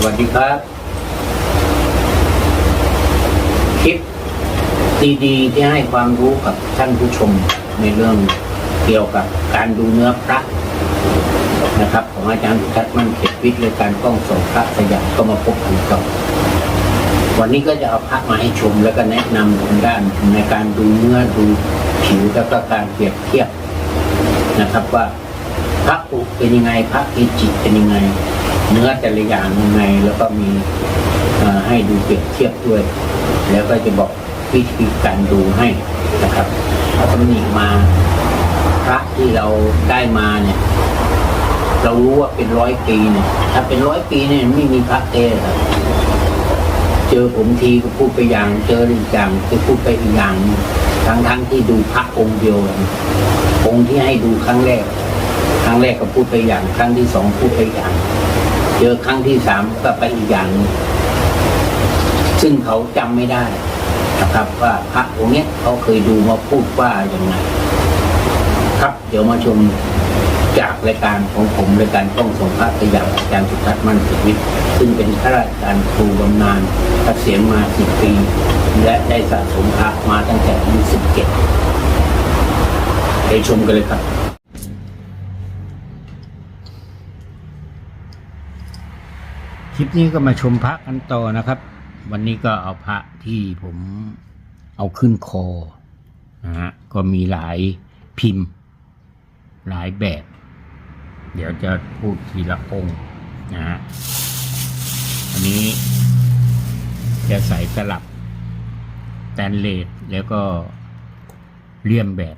สวัสดีครับ คลิปดีๆที่ให้ความรู้กับท่านผู้ชมในเรื่องเกี่ยวกับการดูเนื้อพระนะครับ ของอาจารย์สุทัศน์มั่นเขตวิทย์และการกล้องส่องพระสยามก็มาพบกันต่อวันนี้ก็จะเอาพระมาให้ชมแล้วก็แนะนำทางด้านในการดูเนื้อดูผิวแล้วก็การเปรียบเทียบนะครับว่าพระอุเป็นยังไงพระอิจิเป็นยังไง เนื้อแต่ละอย่างยังไงแล้วก็มีให้ดูเปรียบเทียบด้วย แล้วก็จะบอกวิธีการดูให้นะครับเอาตำหนิมาพระที่เราได้มาเนี่ย เรารู้ว่าเป็นร้อยปีเนี่ย ถ้าเป็นร้อยปีเนี่ยไม่มีพระเต้ครับเจอผมทีก็พูดไปอย่าง เจออีกอย่างก็พูดไปอีกอย่างทั้งทั้งที่ดูพระองค์เดียวองค์ที่ให้ดูครั้งแรก ครั้งแรกก็พูดไปอย่าง ครั้งที่สองพูดไปอย่าง เจอครั้งที่สามก็ไปอีกอย่าง ซึ่งเขาจำไม่ได้นะครับ ว่าพระองค์เนี้ยเขาเคยดูมาพูดว่าอย่างไงครับ เดี๋ยวมาชมจากรายการของผมรายการต้องส่งพระสยามอาจารย์สุทัศน์มั่นสิวิทย์ซึ่งเป็นข้าราชการครูบำนาญเกษียณมาสิบปี และได้สะสมพระมาตั้งแต่อายุสิบเจ็ดไปชมกันเลยครับ คลิปนี้ก็มาชมพระกันต่อนะครับ วันนี้ก็เอาพระที่ผมเอาขึ้นคอนะฮะก็มีหลายพิมพ์ หลายแบบ เดี๋ยวจะพูดทีละองค์นะฮะอันนี้จะใส่สลับแตนเลสแล้วก็เลี่ยมแบบ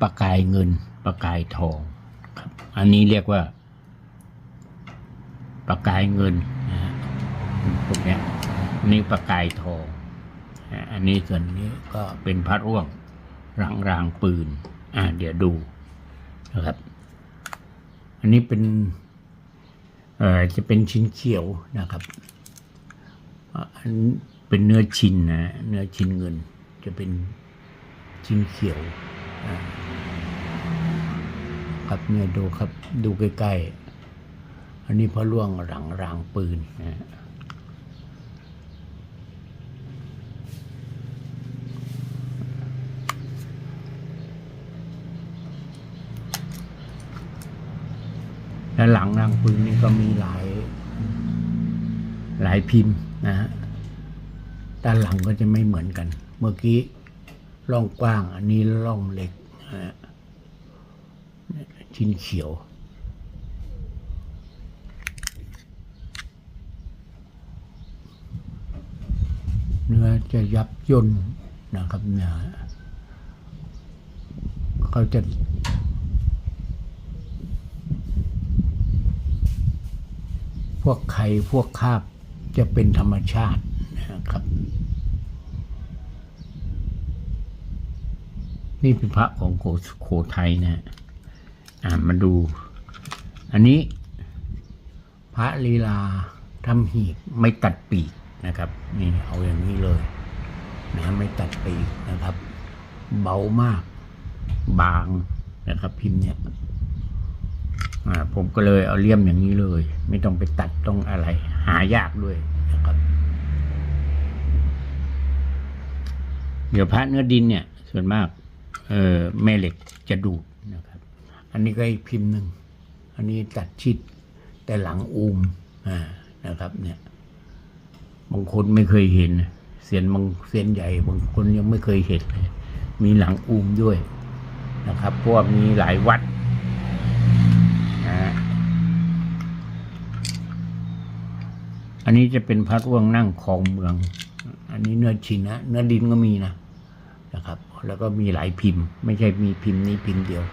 ประกายเงินประกายทองครับ อันนี้เรียกว่า ประกายเงินนะฮะพวกเนี้ยนี่ประกายทองอันนี้ส่วนนี้ก็เป็นพระร่วงรางรางปืน อ่า เดี๋ยวดูนะครับ อันนี้เป็น เอ่อ จะเป็นชิ้นเขียวนะครับอันเป็นเนื้อชิ้นนะ เนื้อชิ้นเงิน จะเป็นชิ้นเขียว ครับเนี่ยดูครับ ดูใกล้ๆ อันนี้พระล่วงหลังรางปืนนะและหลังรางปืนนี่ก็มีหลาย หลายพิมพ์นะฮะด้านหลังก็จะไม่เหมือนกัน เมื่อกี้ร่องกว้าง อันนี้ร่องเล็กนะฮะชิ้นเขียว เนื้อ จะยับย่นนะครับเนื้อเขาจะพวกไข่พวกคาบจะเป็นธรรมชาตินะครับ นี่เป็นพระของโขโขทัยนะฮะอ่ามาดู อันนี้ พระลีลาทำหีบไม่ตัดปีก นะครับนี่เอาอย่างนี้เลยนะไม่ตัดปีกนะครับ เบามาก บางนะครับ พิมพ์เนี่ยผมก็เลยเอาเลี่ยมอย่างนี้เลย ไม่ต้องไปตัดต้องอะไร หายากด้วยนะครับ เดี๋ยวพระเนื้อดินเนี่ย ส่วนมาก เออแม่เหล็กจะดูดนะครับ อันนี้ก็อีกพิมพ์หนึ่งอันนี้ตัดชิดแต่หลังอูมอ่านะครับ เนี่ย บางคนไม่เคยเห็น เสียนบางเสียนใหญ่บางคนยังไม่เคยเห็นเลยมีหลังอูมด้วยนะครับเพราะว่ามีหลายวัดนะฮะอันนี้จะเป็นพระร่วงนั่งคลองเมือง อันนี้เนื้อชินนะเนื้อดินก็มีนะนะครับ แล้วก็มีหลายพิมพ์ ไม่ใช่มีพิมพ์นี้พิมพ์เดียว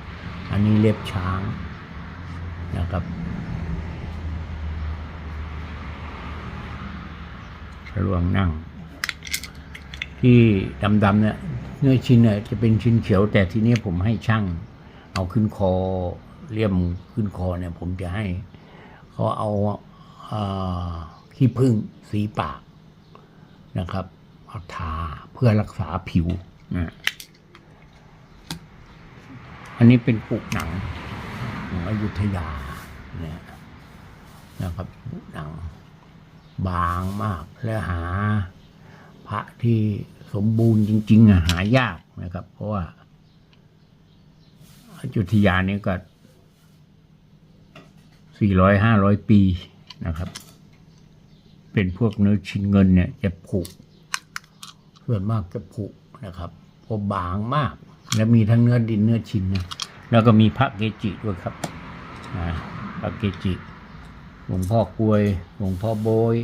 อันนี้เล็บช้างนะครับ ฉลวงนั่ง ที่ดำๆเนี่ยเนื้อชิ้นเนี่ยจะเป็นชิ้นเขียว แต่ทีนี้ผมให้ช่าง เอาขึ้นคอเลี่ยมขึ้นคอเนี่ย ผมจะให้เขาเอาขี้ผึ้งสีปากนะครับเอาทาเพื่อรักษาผิวนะอันนี้เป็นปลูกหนังของอยุธยาเนี่ยนะครับปุกหนัง บางมากและหา พระที่สมบูรณ์จริงๆอะหายากนะครับ เพราะว่าอยุธยานี่ก็สี่ร้อยห้าร้อยปีนะครับ เป็นพวกเนื้อชิ้นเงินเนี่ยจะผุส่วนมากจะผุนะครับเพราะบางมาก และมีทั้งเนื้อดินเนื้อชิ้นนะแล้วก็มีพระเกจิด้วยครับพระเกจิ หลวงพ่อกวย หลวงพ่อโบย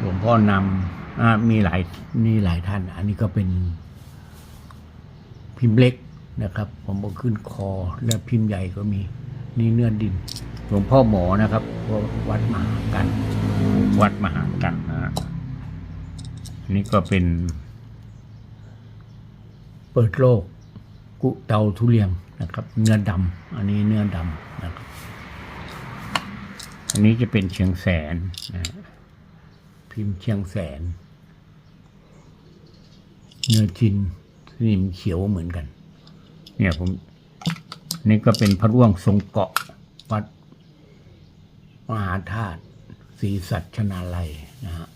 หลวงพ่อนำอมีหลายนี่หลายท่าน อันนี้ก็เป็นพิมพ์เล็กนะครับ ผมเอาขึ้นคอและพิมพ์ใหญ่ก็มี นี่เนื้อดิน หลวงพ่อหมอนะครับ วัดมหากัน วัดมหากันนะฮะอันนี่ก็เป็น เปิดโลก กุเตาทุเรียง นะครับเนื้อดำอันนี้เนื้อดำนะครับอันนี้จะเป็นเชียงแสนนะพิมพ์เชียงแสน เนื้อจินนี่มันเขียวเหมือนกัน เนี่ยผมนี่ก็เป็นพระร่วงทรงเกาะวัดมหาธาตุศรีสัชนาลัยนะฮะ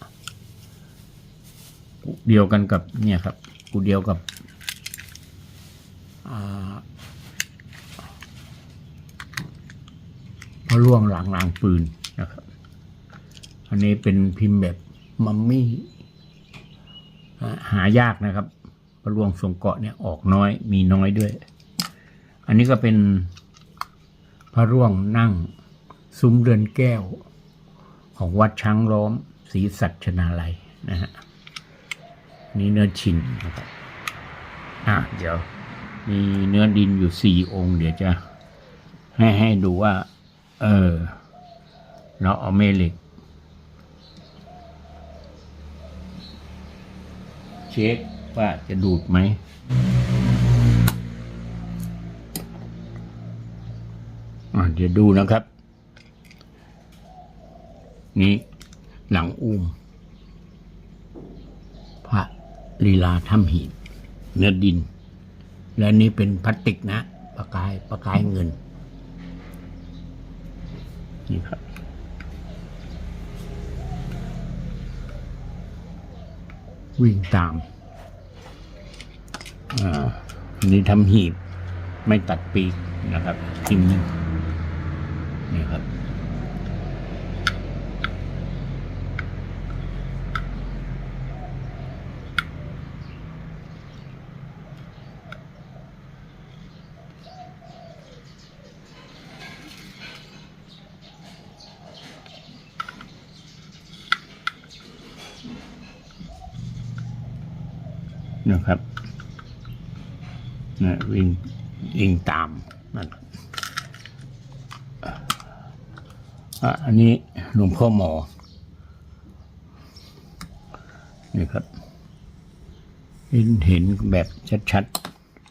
กุเดียวกันกับเนี่ยครับกูเดียวกับอ่า พระร่วงหลังลางปืนนะครับ อันนี้เป็นพิมพ์แบบมัมมี่หายากนะครับพระรวงทรงเกาะเนี่ยออกน้อยมีน้อยด้วย อันนี้ก็เป็นพระร่วงนั่งซุ้มเรือนแก้ว ของวัดช้างล้อมศรีสัชนาลัยนะฮะนี่เนื้อชินนะครับอะเดี๋ยวมีเนื้อดินอยู่สี่องค์ เดี๋ยวจะให้ให้ดูว่า เออ เราเอาแม่เหล็กเช็คว่าจะดูดไหมอะเดี๋ยวดูนะครับ นี่หลังอุ้มพระลีลาถ้ำหีบเนื้อดิน และนี่เป็นพลาสติกนะ ประกายประกายเงิน นี่ครับวิ่งตาม อ่าอันนี้ทำหีบ ไม่ตัดปีกนะครับพิมนึงนี่ครับ นะครับนะวิ่งวิ่งตามนะอะอันนี้หลวงพ่อหมอ นี่ครับ เห็นเห็นแบบชัด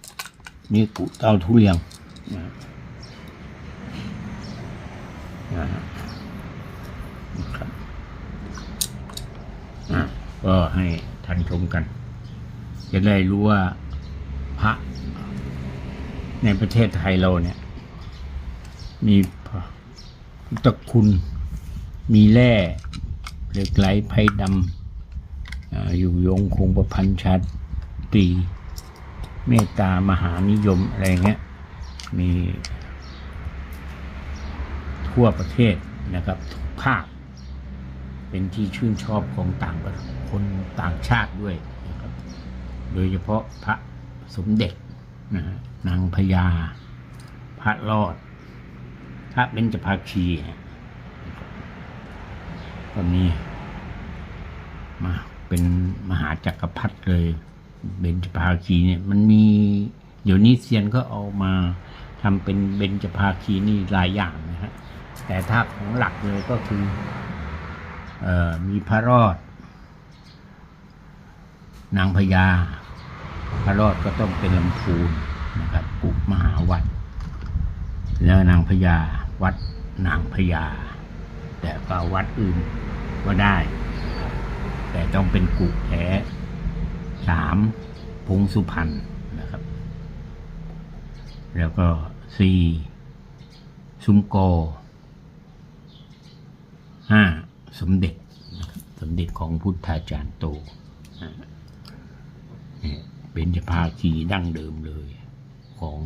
ๆ นี่กุเตาทุเรียงนะครับก็ให้ท่านชมกัน จะได้รู้ว่าพระในประเทศไทยเราเนี่ย มีพุทธคุณมีแร่เหล็กไหลไพดำอยู่ยงคงประพันธ์ชัดตรีเมตตามหานิยมอะไรเงี้ยมีทั่วประเทศนะครับทุกภาค เป็นที่ชื่นชอบของต่างคนต่างชาติด้วย โดยเฉพาะพระสมเด็จนะนางพญาพระรอด พระเบญจภาคีก็มีมาเป็นมหาจักรพรรดิเลยเบญจภาคีเนี่ยมันมีเดี๋ยวนี้เซียนก็เอามาทำเป็นเบญจภาคีนี่หลายอย่างนะฮะแต่ถ้าของหลักเลยก็คือออมีพระรอด นางพญา พระรอดก็ต้องเป็นลำพูนนะครับกุมหาวัด แล้วนางพญาวัดนางพญาแต่ก็วัดอื่นก็ได้ แต่ต้องเป็นกุแท้สามพงสุพรรณนะครับ แล้วก็สี่ซุ้มกห้าสมเด็จ สมเด็จของพุทธาจารย์โตน เนี่ยเป็นจภาคีดั้งเดิมเลย ของ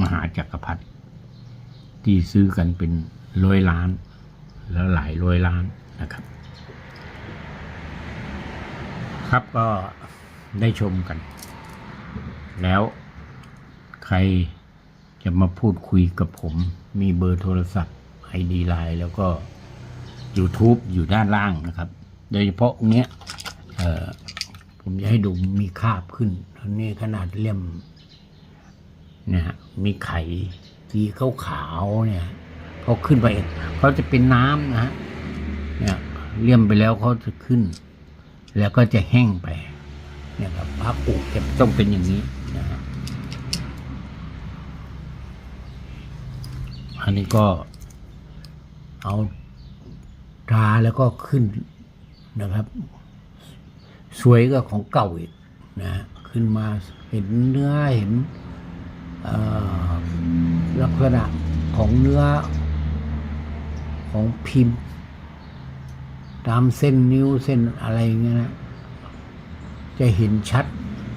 มหาจักรพรรดิที่ซื้อกันเป็นร้อยล้าน แล้วหลายร้อยล้านนะครับ ครับก็ได้ชมกัน แล้วใครจะมาพูดคุยกับผม มีเบอร์โทรศัพท์ไอดีไลน์แล้วก็ YouTube อยู่ด้านล่างนะครับ โดยเฉพาะเนี้ยผมจะให้ดูมีคาบขึ้น นนี้ขนาดเลี่ยมนี่ยฮะมีไข่สีขาวขาวเนี่ยเขาขึ้นไปเขาจะเป็นน้ำนะฮะเนี่ยเลี่ยมไปแล้วเขาจะขึ้น แล้วก็จะแห้งไปเนี่ยครับพระปลูกจะต้องเป็นอย่างนี้นะฮะอันนี้ก็เอาทาแล้วก็ขึ้นนะครับ สวยก็ของเก่าอีกนะ ขึ้นมาเห็นเนื้อเห็นลักษณะของเนื้อของพิมพ์ ตามเส้นนิ้วเส้นอะไรเงี้ยนะจะเห็นชัด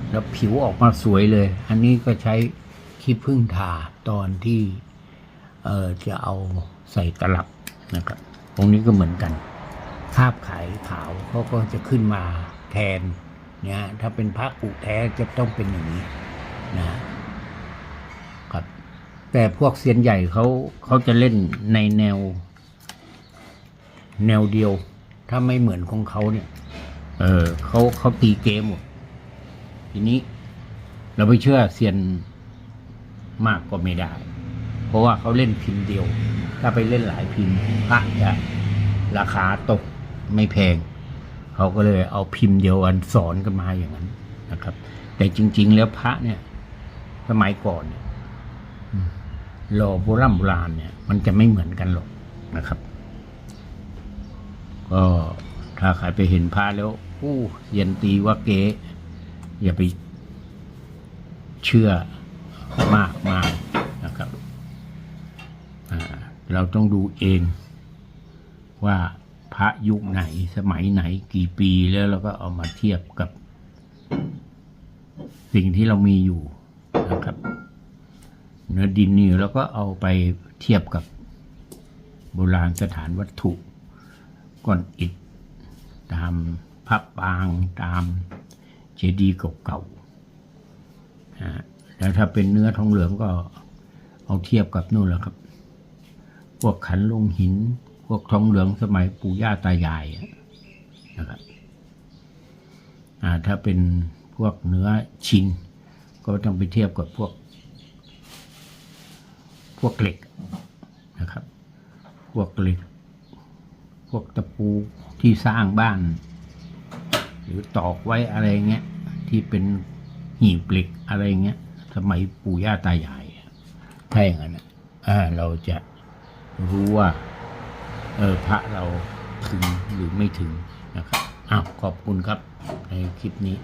แล้วผิวออกมาสวยเลย อันนี้ก็ใช้ขี้ผึ้งทาตอนที่เออจะเอาใส่ตลับนะครับ ตรงนี้ก็เหมือนกันคาบขายขาวเขาก็จะขึ้นมาแทน นี่ยถ้าเป็นพระกุแท้จะต้องเป็นอย่างนี้นะครับ แต่พวกเซียนใหญ่เขาเขาจะเล่นในแนว แนวเดียว ถ้าไม่เหมือนของเขาเนี่ย เออเขาเขาตีเกมหมดทีนี้ เราไปเชื่อเซียนมากก็ไม่ได้ เพราะว่าเขาเล่นพิมพ์เดียว ถ้าไปเล่นหลายพิมพ์พระจะราคาตกไม่แพง เขาก็เลยเอาพิมพ์เดียวอันสอนกันมาอย่างนั้นนะครับ แต่จริง ๆ แล้วพระเนี่ย สมัยก่อนเนี่ยหล่อโบราณโบราณเนี่ย มันจะไม่เหมือนกันหรอกนะครับ ก็ถ้าใครไปเห็นพระแล้วอู้เย็นตีว่าเก๊อย่าไปเชื่อมากมากนะครับ เราต้องดูเองว่า ระยุคไหนสมัยไหนกี่ปีแล้วเราก็เอามาเทียบกับ สิ่งที่เรามีอยู่นะครับ เนื้อดินนี่เราก็เอาไปเทียบกับโบราณสถานวัตถุก้อนอิฐตามพับปางตามเจดีย์เก่าๆแล้วถ้าเป็นเนื้อทองเหลืองก็เอาเทียบกับนู่นแหละครับ พวกขันลงหิน วกทองเหลืองสมัยปู่ย่าตายายนะครับอ่าถ้าเป็นพวกเนื้อชินก็ต้องไปเทียบกับพวก พวกเหล็กนะครับ พวกเหล็ก พวกตะปูที่สร้างบ้าน หรือตอกไว้อะไรเงี้ยที่เป็นหีบเหล็กอะไรเงี้ยสมัยปู่ย่าตายายถ้าอย่างนั้นเราจะรู้ว่า เออพระเราถึงหรือไม่ถึงนะครับอ้าวขอบคุณครับในคลิปนี้